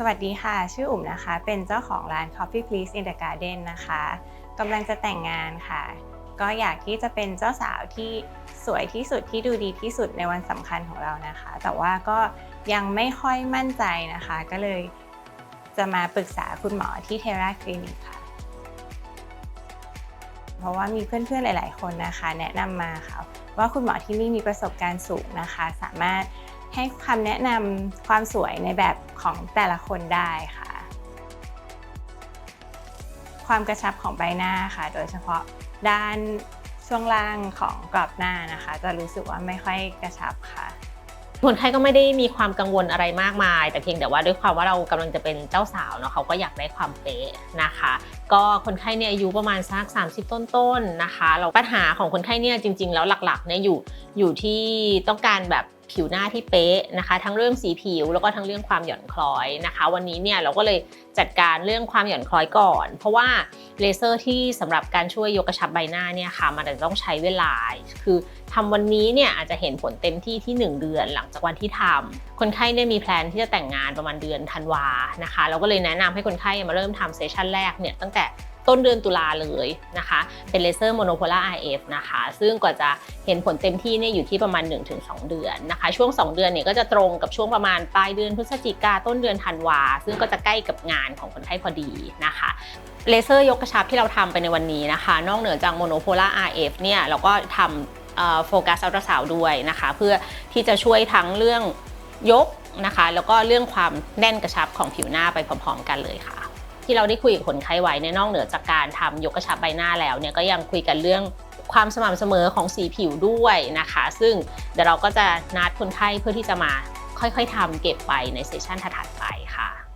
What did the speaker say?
สวัสดีค่ะ ชื่ออุ๋มนะคะ เป็นเจ้าของร้าน Coffee Please in the Garden นะคะกำลังจะแต่งงานค่ะ ก็อยากที่จะเป็นเจ้าสาวที่สวยที่สุดที่ดูดีที่สุดในวันสำคัญของเรานะคะ แต่ว่าก็ยังไม่ค่อยมั่นใจนะคะ ก็เลยจะมาปรึกษาคุณหมอที่เทราคลินิกค่ะ เพราะว่ามีเพื่อนๆหลาย ๆ คนนะคะ แนะนำมาค่ะ ว่าคุณหมอที่นี่มีประสบการณ์สูงนะคะ สามารถให้คำแนะนำความสวยในแบบ ของแต่ละคนได้ค่ะ ความกระชับของใบหน้าค่ะ โดยเฉพาะด้านช่วงล่างของกรอบหน้านะคะ จะรู้สึกว่าไม่ค่อยกระชับค่ะ คนไข้ก็ไม่ได้มีความกังวลอะไรมากมาย แต่เพียงแต่ว่าด้วยความว่าเรากำลังจะเป็นเจ้าสาวเนาะเขาก็อยากได้ความเป๊ะนะคะ ก็คนไข้เนี่ยอายุประมาณสัก30 ต้นๆนะคะแล้วปัญหาของคนไข้เนี่ยจริง ๆ แล้วหลักๆเนี่ยอยู่อยู่ที่ต้องการแบบผิวหน้าที่เป๊ะนะคะ ทั้งเรื่องสีผิวแล้วก็ทั้งเรื่องความหย่อนคล้อยนะคะ วันนี้เนี่ยเราก็เลยจัดการเรื่องความหย่อนคล้อยก่อน เพราะว่า เลเซอร์ที่สำหรับการช่วยยกกระชับใบหน้าเนี่ยค่ะ มันอาจจะต้องใช้เวลา คือทำวันนี้เนี่ยอาจจะเห็นผลเต็มที่ที่ 1 เดือนหลังจากวันที่ทำคนไข้เนี่ยมีแพลนที่จะแต่งงานประมาณเดือนธันวานะคะ เราก็เลยแนะนำให้คนไข้มาเริ่มทำเซสชันแรกเนี่ยตั้งแต่ ต้นเดือนตุลาเลยนะคะ เป็นเลเซอร์โมโนโพลาร์ RF นะคะ ซึ่งกว่าจะเห็นผลเต็มที่เนี่ยอยู่ที่ประมาณ 1-2 เดือนนะคะ ช่วง 2 เดือนเนี่ยก็จะตรงกับช่วงประมาณปลายเดือนพฤศจิกาต้นเดือนธันวา ซึ่งก็จะใกล้กับงานของคนไข้พอดีนะคะเลเซอร์ยกกระชับที่เราทำไปในวันนี้นะคะ นอกเหนือจากโมโนโพลาร์ RF เนี่ยเราก็ทำโฟกัสอัลตราซาวด้วยนะคะ เพื่อที่จะช่วยทั้งเรื่องยกนะคะ แล้วก็เรื่องความแน่นกระชับของผิวหน้าไปพร้อมๆกันเลยค่ะ ที่เราได้คุยกับคนไข้ไว้ในนอกเหนือจากการทำยกกระชับใบหน้าแล้วเนี่ยก็ยังคุยกันเรื่องความสม่ำเสมอของสีผิวด้วยนะคะ ซึ่งเดี๋ยวเราก็จะนัดคนไข้เพื่อที่จะมาค่อยๆทำเก็บไปในเซสชันถัดๆไปค่ะ